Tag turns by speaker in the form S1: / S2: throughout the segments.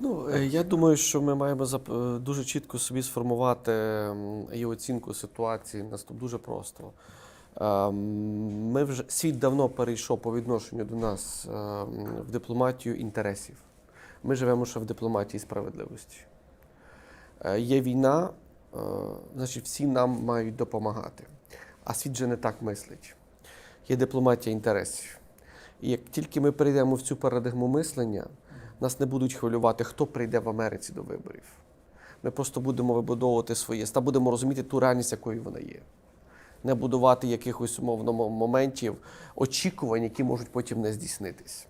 S1: Ну, е, я думаю, що ми маємо е, дуже чітко собі сформувати і оцінку ситуації. Нас дуже просто. Ем, Ми вже світ давно перейшов по відношенню до нас в дипломатію інтересів. Ми живемо ще в дипломатії справедливості. Е, Є війна, е, значить, всі нам мають допомагати. А світ же не так мислить. Є дипломатія інтересів. І як тільки ми перейдемо в цю парадигму мислення, нас не будуть хвилювати, хто прийде в Америці до виборів. Ми просто будемо вибудовувати своє, та будемо розуміти ту реальність, якою вона є. Не будувати якихось умовно моментів, очікувань, які можуть потім не здійснитись.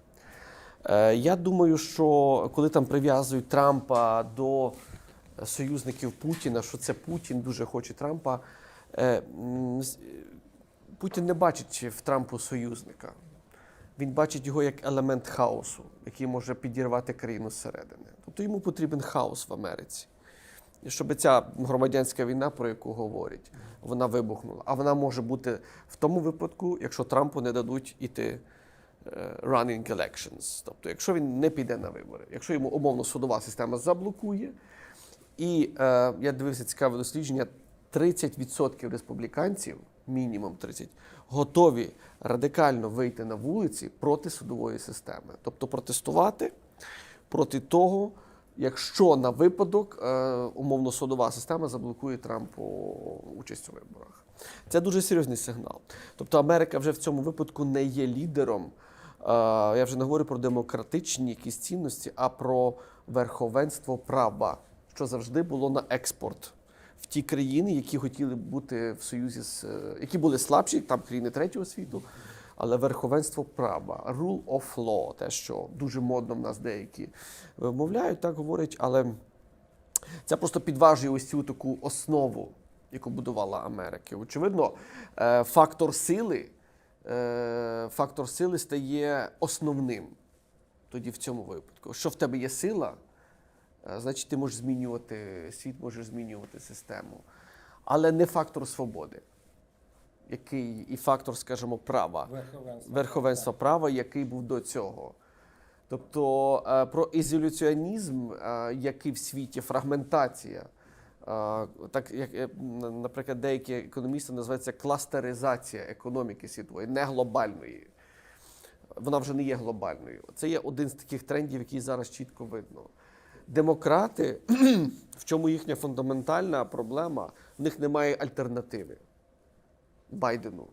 S1: Е, Я думаю, що коли там прив'язують Трампа до союзників Путіна, що це Путін дуже хоче Трампа, е, Путін не бачить в Трампу союзника. Він бачить його як елемент хаосу, який може підірвати країну зсередини. Тобто йому потрібен хаос в Америці. І щоб ця громадянська війна, про яку говорять, вона вибухнула. А вона може бути в тому випадку, якщо Трампу не дадуть іти е, running elections. Тобто, якщо він не піде на вибори, якщо йому умовно судова система заблокує, і е, я дивився цікаве дослідження: 30% республіканців, мінімум 30, готові радикально вийти на вулиці проти судової системи, тобто протестувати проти того, якщо на випадок е, умовно судова система заблокує Трампу участь у виборах. Це дуже серйозний сигнал. Тобто Америка вже в цьому випадку не є лідером. Е, я вже не говорю про демократичні якісь цінності, а про верховенство права, що завжди було на експорт ті країни, які хотіли бути в союзі з е, які були слабші, там країни третього світу. Але верховенство права, rule of law, те, що дуже модно в нас деякі вимовляють, так говорять, але це просто підважує ось цю таку основу, яку будувала Америка. Очевидно, е, фактор сили, е, фактор сили стає основним тоді в цьому випадку. Що в тебе є сила, значить ти можеш змінювати світ, можеш змінювати систему. Але не фактор свободи, який і фактор, скажімо, права
S2: Верховенство.
S1: верховенства права, який був до цього. Тобто е, про ізоляціонізм, е, який в світі, фрагментація, е, так як, е, наприклад, деякі економісти називають це кластеризація економіки світової, не глобальної. Вона вже не є глобальною. Це є один з таких трендів, який зараз чітко видно. Демократи, в чому їхня фундаментальна проблема, в них немає альтернативи Байдену.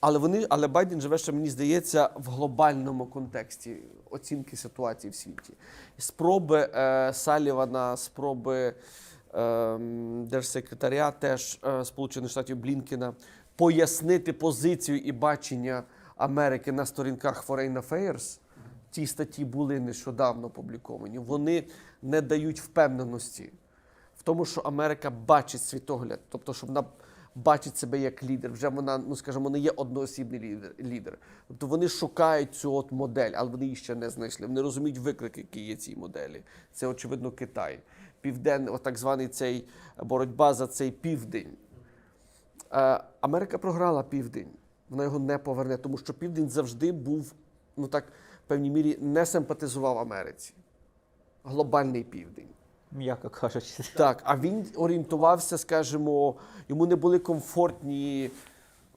S1: Але вони, але Байден живе ще, мені здається, в глобальному контексті оцінки ситуації в світі. Спроби е, Салівана, спроби е, держсекретаря теж е, Сполучених Штатів Блінкена пояснити позицію і бачення Америки на сторінках Foreign Affairs. Ті статті були нещодавно опубліковані. Вони не дають впевненості в тому, що Америка бачить світогляд, тобто, щоб вона бачить себе як лідер. Вже вона, ну скажімо, не є одноосібний лідер. лідер. Тобто вони шукають цю от модель, але вони її ще не знайшли. Вони розуміють виклики, які є цій моделі. Це очевидно Китай. Південний, так званий цей боротьба за цей південь. Е, Америка програла південь. Вона його не поверне, тому що південь завжди був, ну так, певній мірі не симпатизував Америці. Глобальний південь.
S3: М'яко кажучи.
S1: Так, а він орієнтувався, скажімо, йому не були комфортні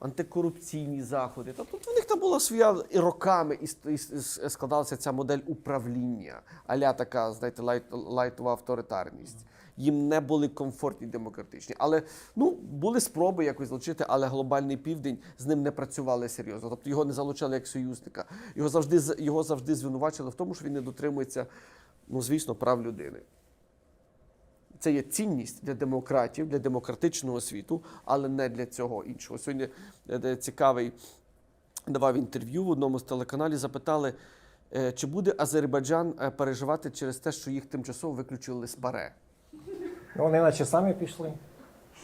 S1: антикорупційні заходи. Тобто в них там була своя і роками і, складалася ця модель управління, аля така, знаєте, лайт, лайтова авторитарність. Їм не були комфортні демократичні. Але ну, були спроби якось залучити, але глобальний південь з ним не працювали серйозно. Тобто його не залучали як союзника. Його завжди, його завжди звинувачили в тому, що він не дотримується, ну, звісно, прав людини. Це є цінність для демократів, для демократичного світу, але не для цього іншого. Сьогодні е, цікавий давав інтерв'ю в одному з телеканалів. Запитали, е, чи буде Азербайджан е, переживати через те, що їх тимчасово виключили з ПАРЕ.
S2: Ну, Вони наче самі пішли.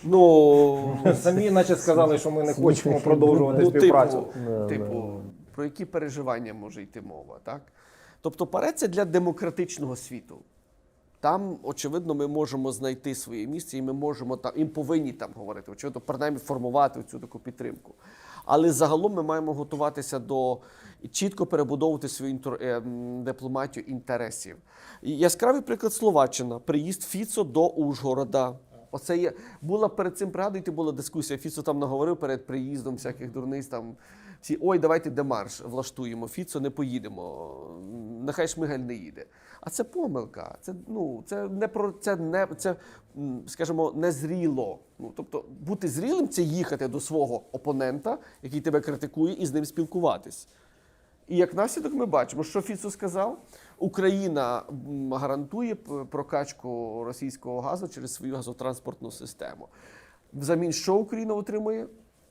S1: Ну,
S2: Самі наче сказали, що ми не хочемо продовжувати
S1: ну,
S2: співпрацю.
S1: типу, типу, про які переживання може йти мова, так? Тобто, ПАРЕ це для демократичного світу. Там, очевидно, ми можемо знайти своє місце, і ми можемо там і повинні там говорити, очевидно, принаймні формувати цю таку підтримку. Але загалом ми маємо готуватися до чітко перебудовувати свою е, дипломатію інтересів. Яскравий приклад Словаччина. Приїзд Фіцо до Ужгорода. Оце є була перед цим пригадуєте, була дискусія. Фіцо там наговорив перед приїздом всяких дурниць. Там всі ой, давайте демарш влаштуємо. Фіцо не поїдемо. Нехай Шмигаль не їде. А це помилка. Це ну це не про це не це, скажімо, незріло. Ну тобто, бути зрілим це їхати до свого опонента, який тебе критикує, і з ним спілкуватись. І як наслідок ми бачимо, що Фіцо сказав, Україна гарантує прокачку російського газу через свою газотранспортну систему. Взамін, що Україна отримує?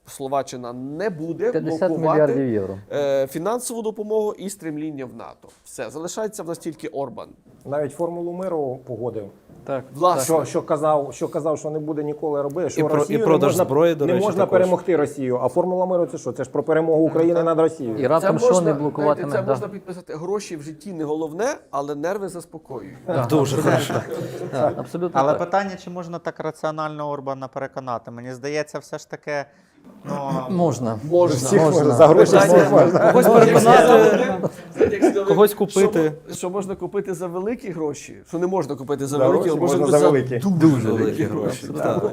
S1: Словаччина не буде
S3: 50
S1: блокувати
S3: євро.
S1: е, фінансову допомогу і стрімління в НАТО. Все залишається в нас тільки Орбан.
S2: Навіть формулу миру погодив.
S4: Так.
S1: Власне,
S2: Що, що казав, що казав, що не буде ніколи робити, що
S4: І про-
S2: Росію
S4: і продаж
S2: не можна,
S4: зброї, до
S2: не
S4: речі,
S2: можна
S4: також.
S2: перемогти Росію. А формула миру це що? Це ж про перемогу України над Росією.
S3: І раптом що не блокуватиме.
S1: знаєте, Це можна підписати. Гроші в житті не головне, але нерви заспокоюють.
S4: Дуже хорошо.
S3: Абсолютно
S5: Але
S3: так.
S5: питання, чи можна так раціонально Орбана переконати? Мені здається, все ж таки. Ну,
S3: Можна.
S1: Можна.
S2: Всіх
S3: можна.
S2: можна, за гроші всіх можна.
S4: Когось переконати, когось купити.
S1: Що, що можна купити за великі гроші, що не можна купити за великі, а можна
S2: можна
S1: купити
S2: за великі.
S1: дуже великі гроші.
S3: Так, так.